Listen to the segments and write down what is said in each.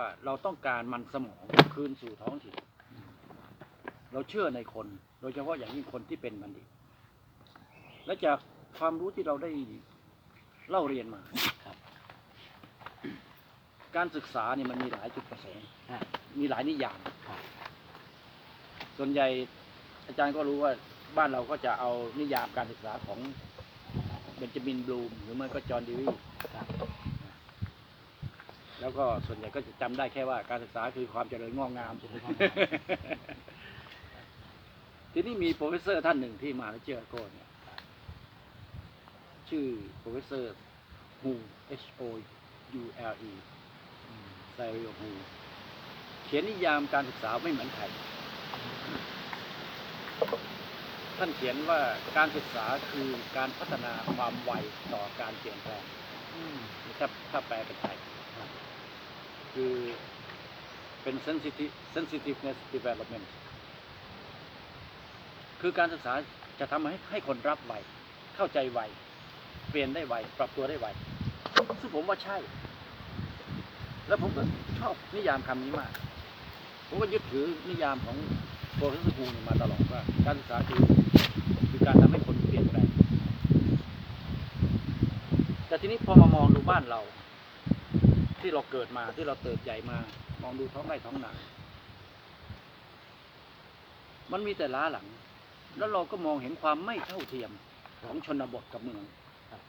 ว่าเราต้องการมันสมองคืนสู่ท้องถิ่น เราเชื่อในคน โดยเฉพาะอย่างยิ่งคนที่เป็นบัณฑิต และจากความรู้ที่เราได้เล่าเรียนมาครับ การศึกษาเนี่ยมันมีหลายจุดประสงค์ มีหลายนิยามส่วนใหญ่อาจารย์ก็รู้ว่าบ้านเราก็จะเอานิยามการศึกษาของเบนจามินบลูม หรือไม่ก็จอห์นดีวี แล้วก็ส่วนใหญ่ก็จะจำได้แค่ว่าการศึกษาคือความเจริญงอกงามเจริญงามทีนี้มีโปรเฟสเซอร์ท่านหนึ่งที่มาเจอโก้เนี่ยชื่อโปรเฟสเซอร์ฮู H O U L E ไซเรียฮูเขียนนิยามการศึกษาไม่เหมือนใคร ท่านเขียนว่าการศึกษาคือการพัฒนาความไวต่อการเปลี่ยนแปลงถ้าถ้าแปลเป็นไทย คือเป็น sensitive sensitiveness development คือการศึกษาจะทำให้ให้คนรับไวเข้าใจไวเปลี่ยนได้ไวปรับตัวได้ไวซึ่งผมว่าใช่ แล้วผมก็ชอบนิยามคำนี้มาก ผมก็ยึดถือนิยามของโปรเฟสเซอร์ฮูมาตลอดว่า การศึกษาคือคือการทำให้คนเปลี่ยนแปลงแต่ทีนี้พอมามองดูบ้านเรา ที่เราเกิดมาที่เราเติบใหญ่มา มองดูท้องไร่ท้องนา มันมีแต่ล้าหลัง แล้วเราก็มองเห็นความไม่เท่าเทียมของชนบทกับเมืองครับ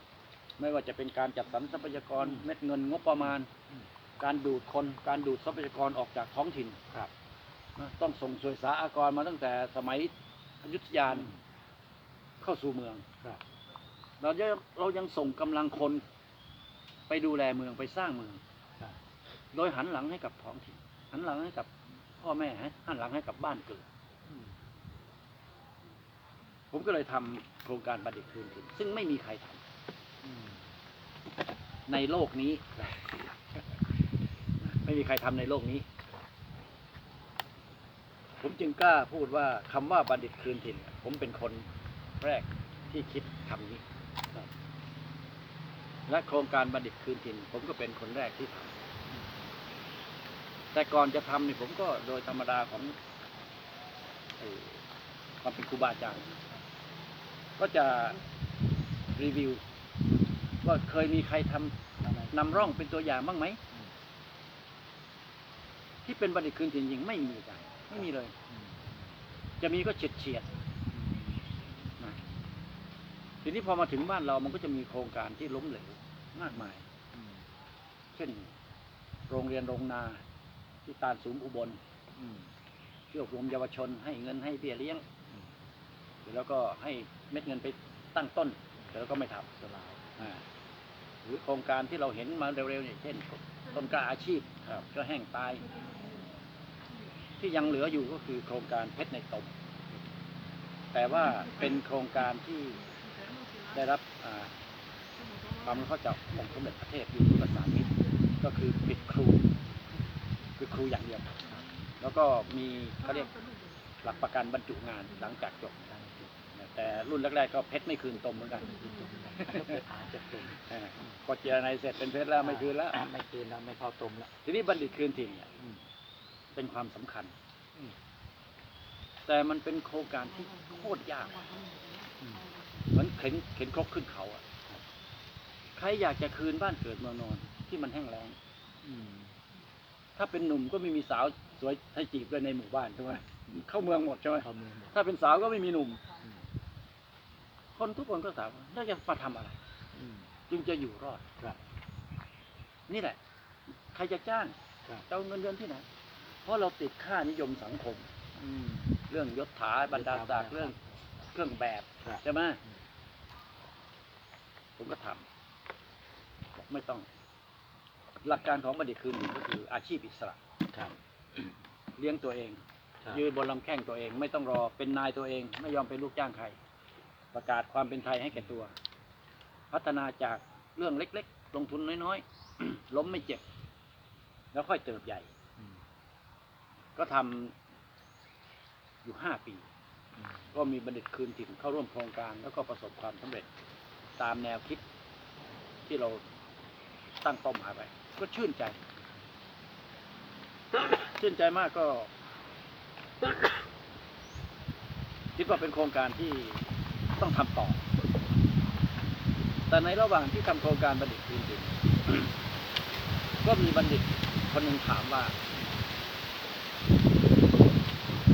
ไม่ว่าจะเป็นการจัดสรรทรัพยากรเม็ดเงินงบประมาณอืมการดูดคนการดูดทรัพยากรออกจากท้องถิ่นครับนะต้องส่งสวยสาอากรมาตั้งแต่สมัยอยุธยาอืมเข้าสู่เมืองครับเราจะเรายังส่งกำลังคนไปดูแลเมืองไปสร้างเมืองครับ โดยหันหลังให้กับท้องถิ่นหันหลังให้กับพ่อแม่หันหลังให้กับบ้านเกิด ผมก็เลยทำโครงการบัณฑิตคืนถิ่นซึ่งไม่มีใครทำในโลกนี้ ไม่มีใครทำในโลกนี้ ผมจึงกล้าพูดว่าคำว่าบัณฑิตคืนถิ่น ผมเป็นคนแรกที่คิดคำนี้และโครงการบัณฑิตคืนถิ่น ผมก็เป็นคนแรกที่ทำ แต่ก่อนจะทำนี่ผมก็โดยธรรมดาของความเป็นครูบาอาจารย์ก็จะรีวิว ว่าเคยมีใครทำนำร่องเป็นตัวอย่างบ้างไหม ที่เป็นบัณฑิตคืนถิ่นจริงๆไม่มีกันไม่มีเลย จะมีก็เฉียดเฉียดทีนี้พอมาถึงบ้านเรามันก็จะมีโครงการที่ล้มเหลวมากมาย เช่น โรงเรียนโรงนา ที่ตาลสูงอุบลอืมที่อบรมเยาวชน ให้เงินให้เบี้ยเลี้ยงอืมแล้วก็ให้เม็ดเงินไปตั้งต้น แต่แล้วก็ไม่ทสลายำอ่าหรือโครงการที่เราเห็นมาเร็วๆเนี่ยเช่นต้นกล้าอาชีพก็แห้งตาย ที่ยังเหลืออยู่ก็คือโครงการเพชรในตมแต่ว่าเป็นโครงการที่ได้รับอ่าความรู้เข้าจากองค์สมเด็จพระเทพอยู่ที่ประสานมิตรก็คือปิดครู คือครูอย่างเดียว แล้วก็มีเขาเรียกหลักประกันบรรจุงานหลังจากจบตั้งจิตแต่รุ่นแรกๆก็เพชรไม่คืนตมเหมือนกันจิตตรงนั้นก็เกิดอาจจะตรงอ่าพอเจรนายเสร็จเป็นเพชรแล้วไม่คืนแล้วอะไม่คืนแล้วไม่เข้าตมแล้วทีนี้บัณฑิตคืนถิ่นเนี่ยอืมเป็นความสำคัญอืมแต่มันเป็นโครงการที่โคตรยากอืมเหมือนเข็นเข็นครกขึ้นเขาอะใครอยากจะคืนบ้านเกิดเมืองนอนที่มันแห้งแล้งอืม ถ้าเป็นหนุ่มก็ไม่มีสาวสวยให้จีบด้วยในหมู่บ้านใช่ไหมเข้าเมืองหมดใช่ไหมเข้าเมืองหมดถ้าเป็นสาวก็ไม่มีหนุ่มอืมคนทุกคนก็ถามว่าแล้วจะมาทำอะไรอืมจึงจะอยู่รอดครับ นี่แหละ ใครจะจ้างครับจะเอาเงินเดือนที่ไหนเพราะเราติดค่านิยมสังคมอืมเรื่องยศถาบรรดาศักดิ์เรื่องเครื่องแบบครับใช่ไหมอืมผมก็ทำบอกไม่ต้อง หลักการของบัณฑิตคืนหนึ่งก็คืออาชีพอิสระครับ เลี้ยงตัวเอง ครับ ยืนบนลำแข้งตัวเอง ไม่ต้องรอเป็นนายตัวเอง ไม่ยอมเป็นลูกจ้างใคร ประกาศความเป็นไทยให้แก่ตัว พัฒนาจากเรื่องเล็กๆ ลงทุนน้อยๆ ล้มไม่เจ็บ แล้วค่อยเติบใหญ่ อืมก็ทำอยู่ห้าปี อืมก็มีบัณฑิตคืนถิ่นเข้าร่วมโครงการ แล้วก็ประสบความสำเร็จตามแนวคิดที่เราตั้งเป้าหมายไว้ ก็ชื่นใจ ชื่นใจมากก็คิดว่าเป็นโครงการที่ต้องทำต่อ แต่ในระหว่างที่ทำโครงการบัณฑิตพื้นดินก็มีบัณฑิตคนหนึ่งถามว่า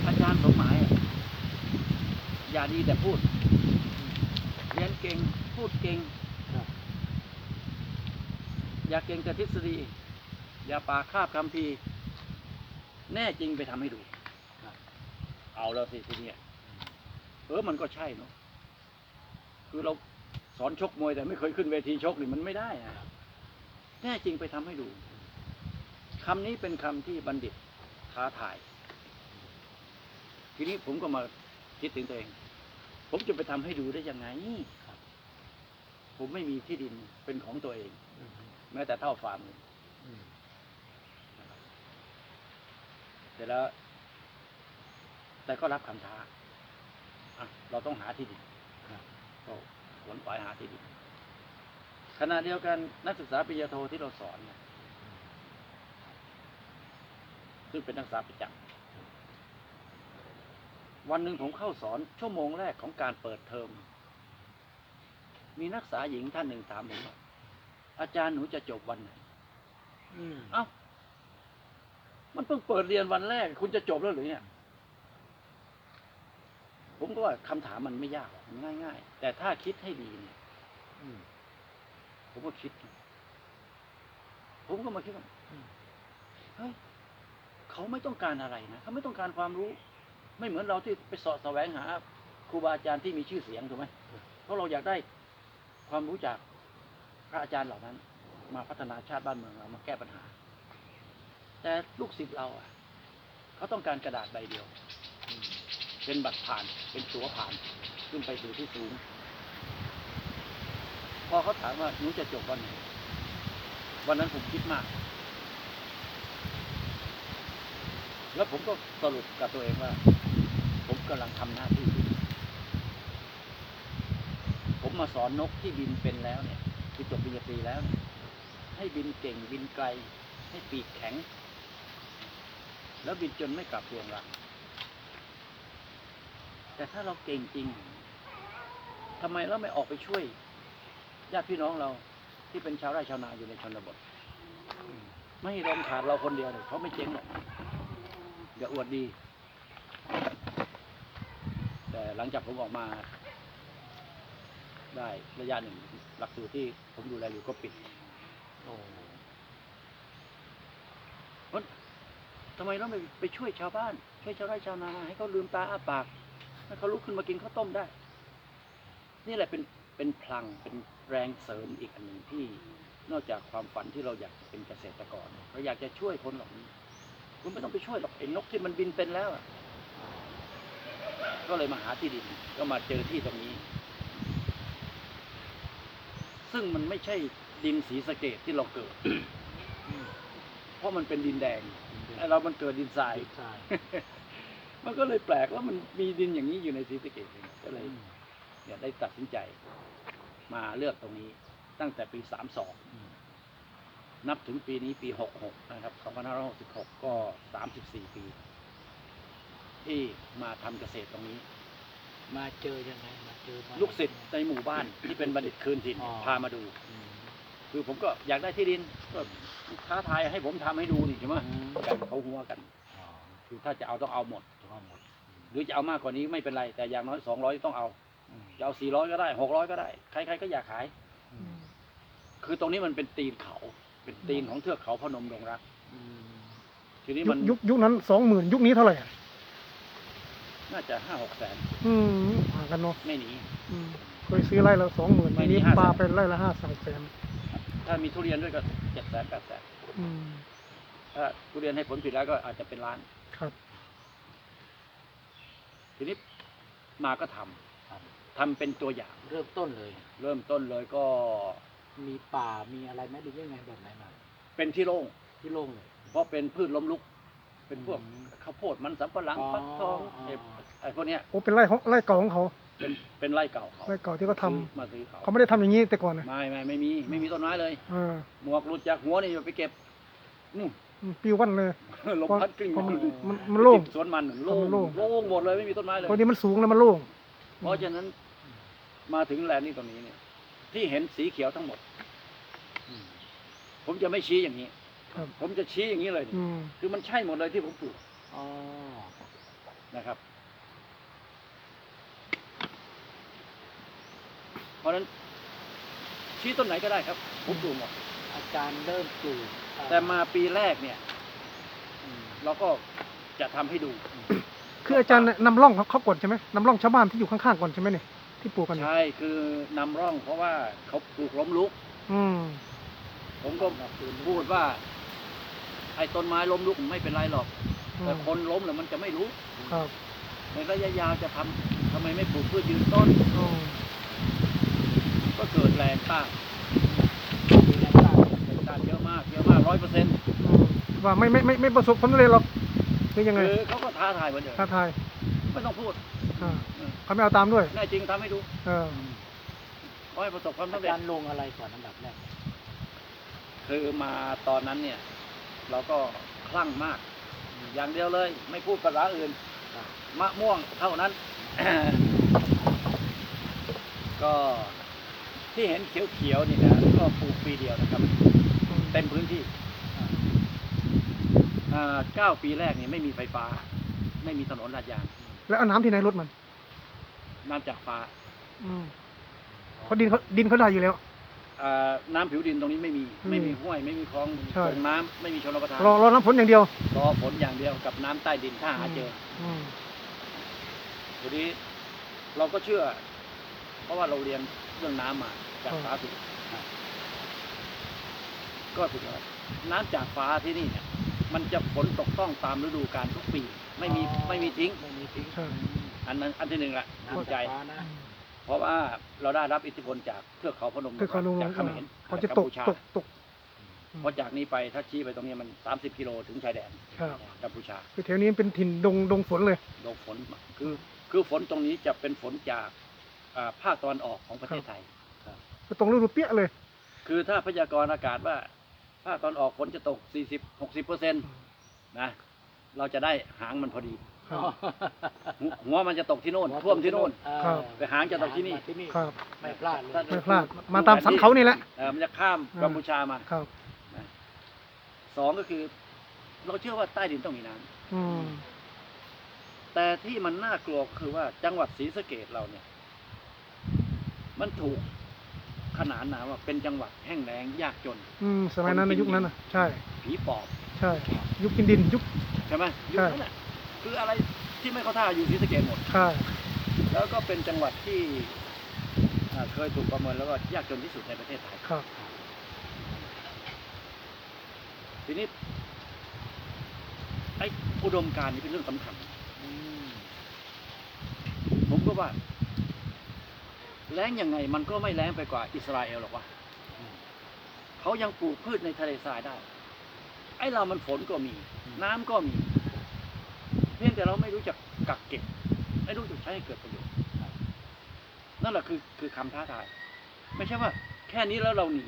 อาจารย์สมหมายอะอย่าดีแต่พูด เรียนเก่ง พูดเก่งครับ อย่าเก่งแต่ทฤษฎี อย่าปากคาบคำพีแน่จริงไปทำให้ดู เอาแล้วสิทีเนี้ยเออมันก็ใช่เนาะคือเราสอนชกมวยแต่ไม่เคยขึ้นเวทีชกนี่มันไม่ได้นะแน่จริงไปทำให้ดูคำนี้เป็นคำที่บัณฑิตท้าทาย ทีนี้ผมก็มาคิดถึงตัวเอง ผมจะไปทำให้ดูได้ยังไงผมไม่มีที่ดินเป็นของตัวเอง แม้แต่เท่าฟาร์มเลยอืมเสร็จแล้ว แต่ก็รับคำท้าอะเราต้องหาที่ดินครับก็ขวนขวายหาที่ดินขณะเดียวกันนักศึกษาปริญญาโทที่เราสอนเนี่ยซึ่งเป็นนักศึกษาประจำวันหนึ่งผมเข้าสอนชั่วโมงแรกของการเปิดเทอม มีนักศึกษาหญิงท่านหนึ่งถามผมว่า อาจารย์หนูจะจบวันไหนอืมเอ้ามันเพิ่งเปิดเรียนวันแรก คุณจะจบแล้วหรือเนี่ย ผมก็ว่าคำถามมันไม่ยากหรอกมันง่าย ๆ แต่ถ้าคิดให้ดีเนี่ยอืมผมก็คิด ผมก็มาคิดว่าอืมเฮ้ยเขาไม่ต้องการอะไรนะเขาไม่ต้องการความรู้ ไม่เหมือนเราที่ไปเสาะแสวงหาครูบาอาจารย์ที่มีชื่อเสียงถูกไหมเพราะเราอยากได้ความรู้จาก พระอาจารย์เหล่านั้น มาพัฒนาชาติบ้านเมืองเรามาแก้ปัญหา แต่ลูกศิษย์เราอะเขาต้องการกระดาษใบเดียว เป็นบัตรผ่านเป็นตั๋วผ่านขึ้นไปสู่ที่สูง พอเขาถามว่าหนูจะจบวันไหนวันนั้นผมคิดมาก แล้วผมก็สรุปกับตัวเองว่า ผมกำลังทำหน้าที่ผมมาสอนนกที่บินเป็นแล้วเนี่ย ที่จบปริญญาตรีแล้ว ให้บินเก่งบินไกล ให้ปีกแข็ง แล้วบินจนไม่กลับดวงรังแต่ถ้าเราเก่งจริงทำไมเราไม่ออกไปช่วยญาติพี่น้องเราที่เป็นชาวไร่ชาวนาอยู่ในชนบท ไม่ให้ลมขาดเราคนเดียวเลยเขาไม่เจ๊งหรอกอย่าอวดดี แต่หลังจากผมออกมา ได้ระยะหนึ่งหลักสูตรที่ผมดูแลอยู่ก็ปิดโอ้ทำไมเราไม่ไปช่วยชาวบ้าน ช่วยชาวไร่ชาวนาให้เขาลืมตาอ้าปากให้เขาลุกขึ้นมากินข้าวต้มได้ นี่แหละเป็นเป็นพลังเป็นแรงเสริมอีกอันหนึ่งที่นอกจากความฝันที่เราอยากจะเป็นเกษตรกรเราอยากจะช่วยคนเหล่านี้คุณไม่ต้องไปช่วยหรอกไอ้นกที่มันบินเป็นแล้วอะก็เลยมาหาที่ดินก็มาเจอที่ตรงนี้ ซึ่งมันไม่ใช่ดินสีสะเกตที่เราเกิดอืมเพราะมันเป็นดินแดงดีไอ้เรามันเกิดดินทรายใช่มันก็เลยแปลกแล้วมันมีดินอย่างนี้อยู่ในศรีสะเกดก็เลยอืมเนี่ยได้ตัดสินใจ มาเลือกตรงนี้ ตั้งแต่ปีอืม32นับถึงปีนี้ปี66นะครับ2566ก็34ปี ที่มาทำเกษตรตรงนี้ มาเจอยังไงมาเจอมา ลูกศิษย์ในหมู่บ้านที่เป็นบัณฑิตคืนถิ่นอ๋อ พามาดูอืมคือผมก็อยากได้ที่ดินก็ท้าทายให้ผมทำให้ดูนี่ใช่ไหมอืมกันเขาหัวกันอ๋อคือถ้าจะเอาต้องเอาหมดทั้งหมด หรือจะเอามากกว่านี้ไม่เป็นไรแต่อย่างน้อย200ต้องเอาอืมจะเอา400ก็ได้600ก็ได้ใครๆก็อยากขายอืมคือตรงนี้มันเป็นตีนเขา เป็นตีนของเทือกเขาพนมดงรักอืมทีนี้ยุมัคนยุคยุคนั้นสองหมื่นยุคนี้เท่าไหร่อะ น่าจะห้าหกแสนอืมห่างกันเนาะไม่หนี อืมเคยซื้อไร่ละสองหมื่นไม่อันหนีนี้500,000ปลาเป็นไร่ละห้าสามแสนถ้ามีทุเรียนด้วยก็เจ็ดแสนแปดแสนอืมถ้าทุเรียนให้ผลผลิตแล้วก็อาจจะเป็นล้าน ครับ ทีนี้มาก็ทำครับ ทำเป็นตัวอย่าง เริ่มต้นเลย เริ่มต้นเลยก็มีป่ามีอะไรไหมหรือยังไงแบบไหนมาเป็นที่โล่งที่โล่งเลย เพราะเป็นพืชล้มลุก เป็นพวกอืมข้าวโพดมันสำปะหลังอ๋อฟักทองอ๋อเห็บไอ้ พวกเนี้ยโอ้เป็นไร่ของไร่เก่าของเขาเป็นเป็นไร่เก่าเขาไร่เก่าที่เขาทำซื้อมาซื้อเขาเขาไม่ได้ทำอย่างนี้แต่ก่อนนะไม่ไม่ไม่มีไม่มีต้นไม้เลยเออหมวกหลุดจากหัวนี่อย่าไปเก็บนู่นอืมปิววันเลยลมพัดกลิ้งเพราะมันไปมันมันโล่งสวนมันโล่งมันโล่งโล่งหมดเลยไม่มีต้นไม้เลยเพราะนี้มันสูงแล้วมันโล่งเพราะฉะนั้น มาถึงแลนด์นี่ตรงนี้เนี่ย ที่เห็นสีเขียวทั้งหมดอืมผมจะไม่ชี้อย่างนี้ครับผมจะชี้อย่างนี้เลยอืมคือมันใช่หมดเลยที่ผมปลูกอ๋อนะครับ เพราะฉะนั้นชี้ต้นไหนก็ได้ครับผมปลูกหมด อาจารย์เริ่มปลูกเอ่อแต่มาปีแรกเนี่ย อืมเราก็จะทำให้ดู คืออาจารย์นำร่องเขาเขาก่อนใช่ไหมนำร่องชาวบ้านที่อยู่ข้างๆก่อนใช่ไหมเนี่ยที่ปลูกกันเนี่ยใช่คือนำร่องเพราะว่าเขาปลูกล้มลุก อืมผมก็พูดว่า ไอ้ต้นไม้ล้มลุกไม่เป็นไรหรอก อืแต่มคนล้มแล้วมันจะไม่รู้ ครับในระยะยาวจะทำทำไมไม่ปลูกพืชยืนต้น อืม ก็เกิดแรงต้านมีแรงต้านแรงต้านเยอะมากเยอะมากร้อยเปอร์เซ็นต์อืมว่าไม่ไม่ไม่ไม่ประสบผลสำเร็จหรอกหรือยังไงคือเขาก็ท้าทายเหมือนเดิมท้าทายไม่ต้องพูดอ่าเขาไม่เอาตามด้วยแน่จริงทำให้ดูเออขอให้ประสบความอาสำเร็จจารย์ลงอะไรก่อนอันดับแรกคือมาตอนนั้นเนี่ย เราก็คลั่งมาก อย่างเดียวเลย ไม่พูดภาษาอื่นครับมะม่วงเท่านั้น ก็ ที่เห็นเขียวๆนี่นะก็ปลูกปีเดียวนะครับ เต็มพื้นที่อ่าอ่าเก้าปีแรกนี่ไม่มีไฟฟ้า ไม่มีถนนลาดยาง แล้วเอาน้ำที่ไหนรดมัน น้ำจากฟ้าอืมเพราะดินเขาดินเขาได้อยู่แล้วอ่าน้ำผิวดินตรงนี้ไม่มีอืมไม่มีห้วย ไม่มีคลองใช่ส่งน้ำไม่มีชลประทานรอรอน้ำฝนอย่างเดียว รอฝนอย่างเดียวกับน้ำใต้ดินถ้าหาเจออืมทีนี้เราก็เชื่อ เพราะว่าเราเรียน เรื่องน้ำมาจากฟ้าสุดก็ถูกแล้วน้ำจากฟ้าที่นี่เนี่ย มันจะฝนตกต้องตามฤดูกาลทุกปี ไม่มีอ๋อไม่มีทิ้ง ไม่มีทิ้งใช่อันนั้นอันที่หนึ่งละน้ำเข้าใจจากฟ้านะเพราะว่าเราได้รับอิทธิพลจากเทือกเขาพนมคือเขาลงจากเขมรเขาจะจากตกัมกพูชาตกตกเพราะจากนี้ไปถ้าชี้ไปตรงนี้มัน 30 กิโลถึงชายแดนครับกัมพูชา คือแถวนี้เป็นถิ่นดงดงฝนเลยลงฝนมาคือ คือฝนตรงนี้จะเป็นฝนจาก อ่าภาคตะวันออกของประเทศไทยคือตรงฤดูเปี้ยเลย คือถ้าพยากรณ์อากาศว่า ภาคตอนออกฝนจะตก 40 60เปอร์เซ็นต์นะ เราจะได้หางมันพอดี ครับ หัวหัวมันจะตกที่โน่นท่วมที่โน่นเออครับ แต่หางจะตกที่นี่มาที่นี่ ครับ ไม่พลาดเลยไม่พลาด มาตามสันเขานี่แหละ เออมันจะข้ามกัมพูชามาครับ สองก็คือ เราเชื่อว่าใต้ดินต้องมีน้ำอืม แต่ที่มันน่ากลัวก็คือว่าจังหวัดศรีสะเกดเราเนี่ย มันถูกขนานนามว่าเป็นจังหวัดแห้งแล้งยากจน อืมสมัยนั้นในยุคนั้นนะใช่ ผีปอบใช่ ยุคกินดินยุค ใช่ไหมยุคนั้นน่ะคืออะไรที่ไม่เข้าท่าอยู่ศรีสะเกดหมด ใช่ แล้วก็เป็นจังหวัดที่อ่าเคยถูกประเมินแล้วก็ยากจนที่สุดในประเทศไทย ครับ ทีนี้ไอ้อุดมการณ์นี่เป็นเรื่องสำคัญอืมผมก็ว่า แล้งยังไงมันก็ไม่แล้งไปกว่าอิสราเอลหรอกวะอืมเขายังปลูกพืชในทะเลทรายได้ ไอ้เรามันฝนก็มี น้ำก็มี เพียงแต่เราไม่รู้จักกักเก็บ ไม่รู้จักใช้ให้เกิดประโยชน์นั่นแหละคือคือคำท้าทาย ไม่ใช่ว่า แค่นี้แล้วเราหนี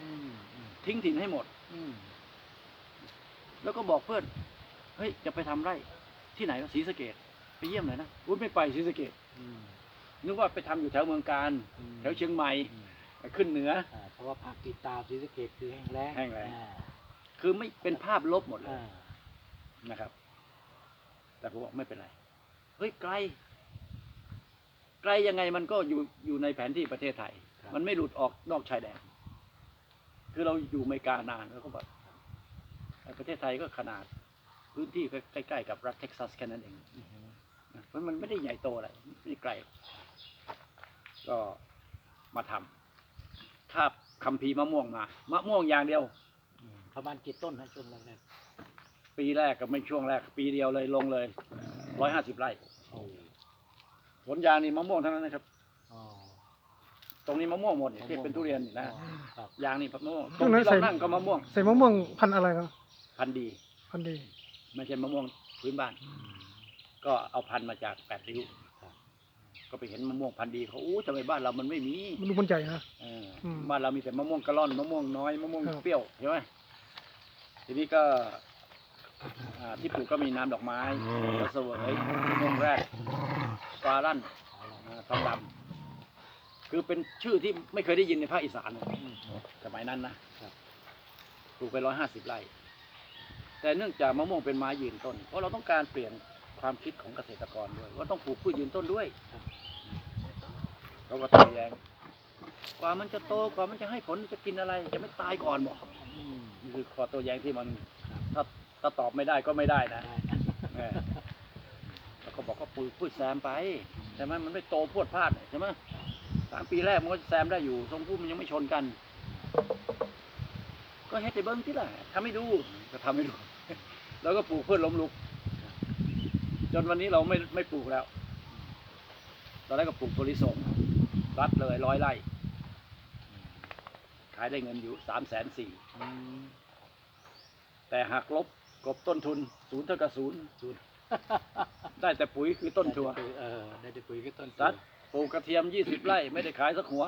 อืมอืมทิ้งถิ่นให้หมดอืมแล้วก็บอกเพื่อนเฮ้ยจะไปทำไร่ ที่ไหนวะศรีสะเกดไปเยี่ยมหน่อยนะอุ้ยไม่ไปศรีสะเกดอืม นึกว่าไปทำอยู่แถวเมืองการอืมแถวเชียงใหม่อืมขึ้นเหนืออ่าเพราะว่าภาคติดตามศรีสะเกดคือแห้งแล้งแห้งแล้งอ่าคือไม่เป็นภาพลบหมดเลยอ่านะครับ แต่ผมบอกไม่เป็นไรเฮ้ยไกล ไกลยังไงมันก็อยู่อยู่ในแผนที่ประเทศไทยครับมันไม่หลุดออกนอกชายแดน คือเราอยู่อเมริกานานแล้วก็แบบประเทศไทยก็ขนาดพื้นที่ใกล้ๆกับรัฐเท็กซัสแค่นั้นเองอือฮึเพราะมันไม่ได้ใหญ่โตอะไรไม่ได้ไกล ก็มาทำคาบคัมภีร์มะม่วงมามะม่วงอย่างเดียวอืมประมาณกี่ต้นนะช่วงแรกปีแรกกับไม่ช่วงแรก ปีเดียวเลยลงเลยร้อยห้าสิบไร่ๆโอ้ผลยางนี่มะม่วงทั้งนั้นนะครับอ๋อตรงนี้มะม่วงหมดเนี่ยที่เป็นทุเรียนนี่นะอ๋อครับยางนี่มะม่วงตช่รวงงนั้นที่เราใส่นั่งก็มะม่วงใส่มะม่วงพันธุ์อะไรครับพันธุ์ดีพันธุ์ดี ไม่ใช่มะม่วงพื้นบ้านอืมก็เอาพันธุ์มาจากแปดริ้วครับ ก็ไปเห็นมะม่วงพันธุ์ดีเขาอู้ทำไมบ้านเรามันไม่มีมันดูมันใหญ่นะ เอออืมบ้านเรามีแต่มะม่วงกะล่อนมะม่วงน้อยมะม่วงครับ เปรี้ยวใช่ไหมทีนี้ก็อ่ที่ปลูกก็มีน้ำดอกไม้กระเสวยมงแรกฟาลั่นอ่าทองดำคือเป็นชื่อที่ไม่เคยได้ยินในภาคอีสานสมัยนั้นนะครับปลูกไปร้อยห้าสิบไร่ แต่เนื่องจากมะม่วงเป็นไม้ยืนต้น เพราะเราต้องการเปลี่ยนความคิดของเกษตรกรด้วย ว่าต้องปลูกพืชยืนต้นด้วย เราก็ต้องแย้งกว่ามันจะโตกว่ามันจะให้ผลจะกินอะไร จะไม่ตายก่อนบอกอืมนี่คือข้อโตัวแย้งที่มันถ้าถ้าตอบไม่ได้ก็ไม่ได้นะได้เออแล้วก็บอกก็ปลูกพืชแซมไปใช่ไหมมันไม่โตพรวดพลาดใช่ไหมสามปีแรกมันก็แซมได้อยู่ทรงพุ่มมันยังไม่ชนกัน ก็เฮ็ดไปเบิ้งที่ละทำให้ดูก็ทำให้ดู แล้วก็ปลูกเพื่อล้มลุก จนวันนี้เราไม่ไม่ปลูกแล้ว ตอนแรกก็ปลูกตัวลิสง รัดเลยร้อยไร่ ขายได้เงินอยู่สามแสนสี่อืมแต่หักลบกบต้นทุนศูนย์เท่ากับศูนย์ศูนย์ได้แต่ปุ๋ยคือต้นทัวได้แต่ปุ๋ยเออได้แต่ปุ๋ยก็ต้นซัดปลูกกระเทียมยี่สิบไร่ ไม่ได้ขายสักหัว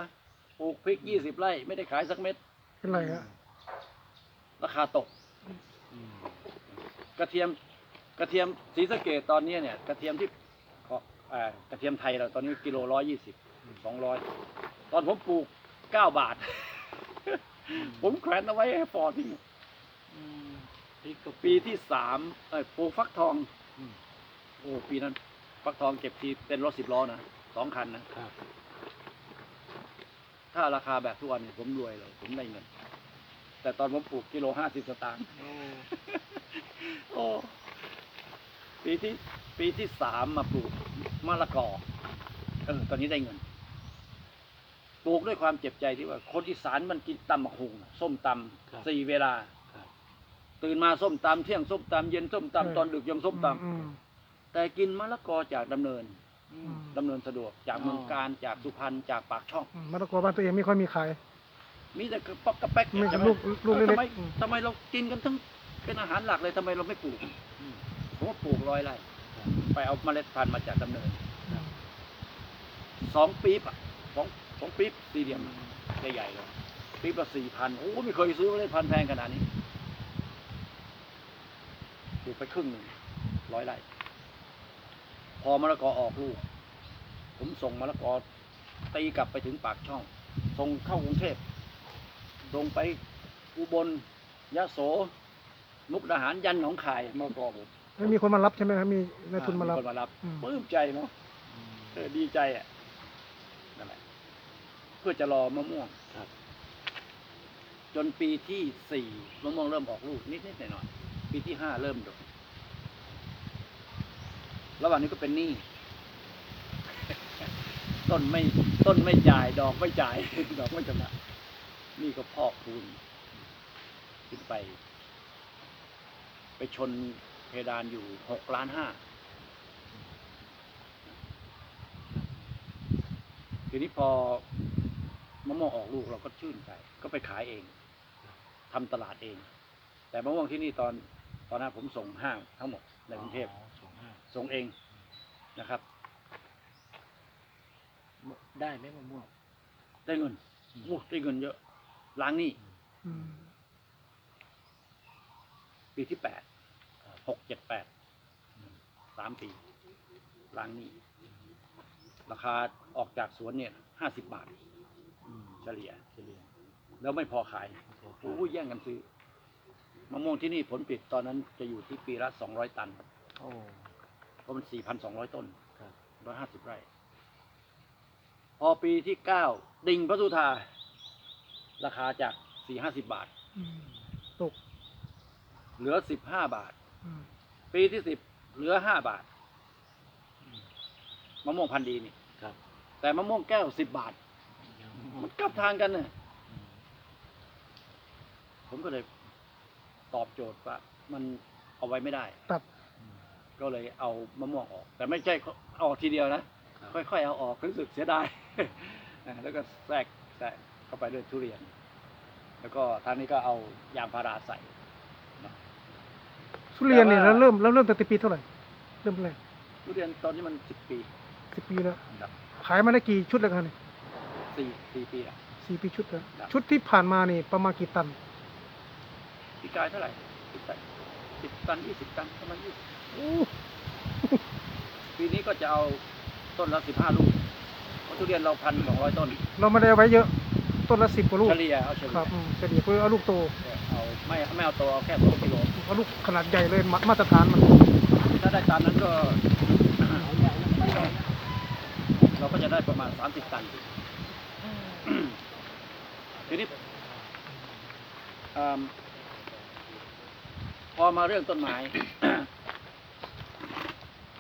ปลูกพริกยี่สิบไร่ ไม่ได้ขายสักเม็ดเป็นไรฮะราคาตกอืมกระเทียมกระเทียมศรีสะเกดตอนนี้เนี่ย กระเทียมที่ขอเอ่อกระเทียมไทยเราตอนนี้กิโลร้อยยี่สิบ สองร้อยตอนผมปลูกเก้าบาท ผมแขวนเอาไว้ให้ฟอทิ้งอืมพริกก็ปีที่สามเอ้ยปลูกฟักทองอืมโอ้ปีนั้นฟักทองเก็บทีเป็นรถสิบล้อนะสองคันนะครับถ้าราคาแบบทุกวันนี้ผมรวยเลยผมได้เงิน แต่ตอนผมปลูกกิโลห้าสิบสตางค์โอ้โอ้ปีที่ปีที่สามมาปลูกมะละกอเออตอนนี้ได้เงิน ปลูกด้วยความเจ็บใจที่ว่า คนอีสานมันกินตำมะฮุงส้มตำสี่เวลาครับตื่นมาส้มตำเที่ยงส้มตำเย็นส้มตำตอนดึกยังส้มตอืมำแต่กินมะละกอจากดำเนินอือืมมดำเนินสะดวกจากเมืองการจากสุพรรณจากปากช่องอืมมะละกอบ้านตัวเองไม่ค่อยมีขายมีแต่กระป๊อกกระแป๊กไม่ใช่ไหมลูกลูกเออเล็ทำไมกๆอืมทำไมเรากินกันทั้งเป็นอาหารหลักเลยทำไมเราไม่ปลูกอืมผมว่าปลูกร้อยไร่ครับไปเอาเมล็ดพันธุ์มาจากดำเนินครับสองปี๊บอะสอง สองปี๊บสี่เหลี่ยมใหญ่ๆเลยปี๊บละสี่พันโอ้ไม่เคยซื้อเมล็ดพันธุ์แพงขนาดนี้ปลูกไปครึ่งหนึ่งร้อยไร่พอมะละกอออกลูก ผมส่งมะละกอตีกลับไปถึงปากช่อง ส่งเข้ากรุงเทพส่งไปอุบลยะโส มุกดาหารยันหนองคายมะละกอผมไม่มีคนมารับใช่ไหมครับมีนายทุนมารับคนมารับอืมปลื้มใจเนาะอืมเออดีใจอะนั่นแหละ เพื่อจะรอมะม่วงครับ จนปีที่สี่มะม่วงเริ่มออกลูกนิดๆหน่อยๆปีที่ห้าเริ่มดกระหว่างนี้ก็เป็นหนี้ต้นไม่ต้นไม่จ่าย ดอกไม่จ่าย ดอกไม่ชำระหนี่ก็พอกคูณขึ้นไป ไปชนเพดานอยู่หกล้านห้าทีนี้พอ มะม่วงออกลูกเราก็ชื่นใจ ก็ไปขายเองทำตลาดเอง แต่มะม่วงที่นี่ตอนตอนนั้นผมส่งห้างทั้งหมดในกรุงเทพอ๋อสองห้าส่งเองนะครับ ได้ไหมมะม่วงได้เงินอู้ได้เงินเยอะล้างหนี้อืมปีที่แปดหกเจ็ดแปดสามปีล้างหนี้ราคาออกจากสวนเนี่ยห้าสิบบาทอืม เฉลี่ยเฉลี่ยแล้วไม่พอขายโอ้โหโอ้ยแย่งกันซื้อมะม่วงที่นี่ผลผลิตตอนนั้นจะอยู่ที่ปีละสองร้อยตันโอ้เพราะมันสี่พันสองร้อยต้นครับร้อยห้าสิบไร่ พอปีที่เก้าดิ่งพระสุธา ราคาจากสี่ห้าสิบบาทอืมตกเหลือสิบห้าบาทอืมปีที่สิบเหลือห้าบาทอืมมะม่วงพันธุ์ดีนี่ครับแต่มะม่วงแก้วสิบบาทยัง มันกลับทางกันเนี่ยอืมผมก็เลยตอบโจทย์ว่ามันเอาไว้ไม่ได้ตัดอืมก็เลยเอามะม่วงออก แต่ไม่ใช่เอาออกทีเดียวนะครับค่อยๆเอาออกรู้สึกเสียดายอ่าแล้วก็แทรกแทรกเข้าไปด้วยทุเรียน แล้วก็ทางนี้ก็เอายางพาราใส่ ทุเรียนเนี่ยแต่ว่าเราเริ่มเราเริ่มตั้งแต่ปีเท่าไหร่ เริ่มแรกทุเรียนตอนนี้มันสิบปี สิบปีแล้ว ครับ ขายมาได้กี่ชุดแล้วครับเนี่ย สี่สี่ปีอะสี่ปีชุดแล้วครับ ชุดที่ผ่านมานี่ประมาณกี่ตันพี่กายเท่าไหร่พี่กายสิบตันยี่สิบตันประมาณยี่โอ้ปีนี้ก็จะเอาต้นละสิบห้าลูกเพราะทุเรียนเราพันสองร้อยต้น เราไม่ได้เอาไว้เยอะ ต้นละสิบกว่าลูกเฉลี่ยเอาเฉลี่ครับยอืมเฉลี่ยเพื่อเอาลูกโตเอาไม่ไม่เอาตัวเอาแค่สองกิโล เอาลูกขนาดใหญ่เลยมามาตรฐานมันถ้าได้ตามนั้นก็ เราก็จะได้ประมาณสามสิบตัน ทีนี้อืมพอมาเรื่องต้นไม้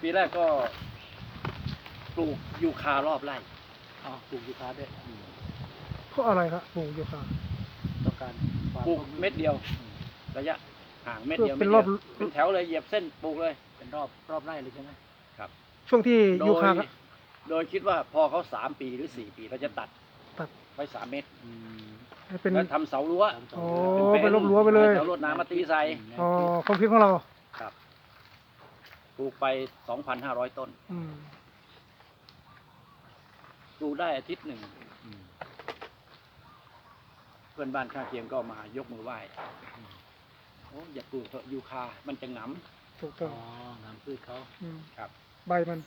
ปีแรกก็ปลูกยูคารอบไร่อ๋อปลูกยูคาด้วยอืมเพราะอะไรครับปลูกอยู่ค่ะต้องการความปลูกร่มรื่นเม็ดเดียวอืมระยะห่างเม็ดเพื่อเดียวเป็นม็ดรอบดียวเป็นแถวเลยเหยียบเส้นปลูกเลย เป็นรอบรอบไร่เลยใช่ไหมช่วงที่โดยูยคาโดยคิดว่าพอเขาสามปีหรือสี่ปีเราจะตัดตัดไว้สามเมตรอืมให้ เป็นแล้วทำเสารั้วตามต่โอ้ไปเป็นรอบรั้วไปเลยแถวรวดน้ำมาตีใส่อ๋อความคิดของเราครับปลูกไปสองพันห้าร้อยต้นอืมปลูกได้อาทิตย์หนึ่งอืมเพื่อนบ้านข้างเคียงก็มายกมือไหว้โอ้อย่าปลูกเถอะยูคา มันจะหงถูกอ๋ต้อองงามพืชเขาอืมำครับ ใบมัน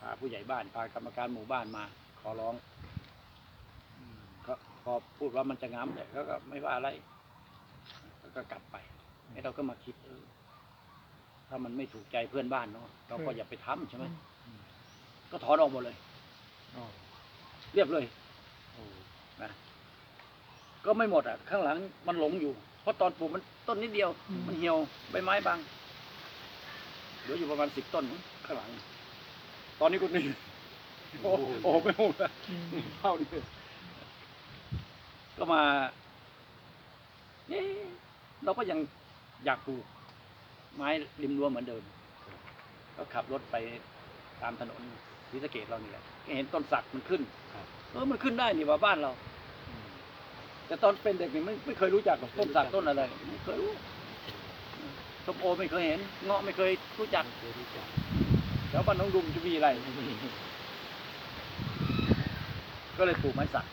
พาผู้ใหญ่บ้านพากรรมการหมู่บ้านมา ขอร้องอืมก็ พอพูดว่ามันจะงำแต่เขาก็ไม่ว่าอะไรแล้วก็กลับไปไอ้เราก็มาคิดเออถ้ามันไม่ถูกใจเพื่อนบ้านเนาะเราก็อย่าไปทำใช่ไหมอืมก็ถอนออกหมดเลยอ๋อเรียบเลยโอ้นะก็ไม่หมดอะ ข้างหลังมันหลงอยู่ เพราะตอนปลูกมันต้นนิดเดียวอืมมันเหี่ยวใบไม้บางเหลืออยู่ประมาณสิบต้นข้างหลัง ตอนนี้ก็นี่โอ้โอ้ไม่หมดแล้วอืมเท่านี้ ก็มาเอ๊ะเราก็ยังอยากปลูกไม้ริมรั้วเหมือนเดิม ก็ขับรถไปตามถนนศรีสะเกดเรานี่แหละก็เห็นต้นสักมันขึ้นครับเออมันขึ้นได้นี่ว่าบ้านเราอืมแต่ตอนเป็นเด็กนี่ไม่ไม่เคยรู้จักหรอกต้นสักต้นอะไรไม่เคยรู้ส้มโอไม่เคยเห็นเงาะไม่เคยรู้จักไม่เคยรู้จักแล้วบ้านน้องดุมจะมีอะไร ก็เลยปลูกไม้สัก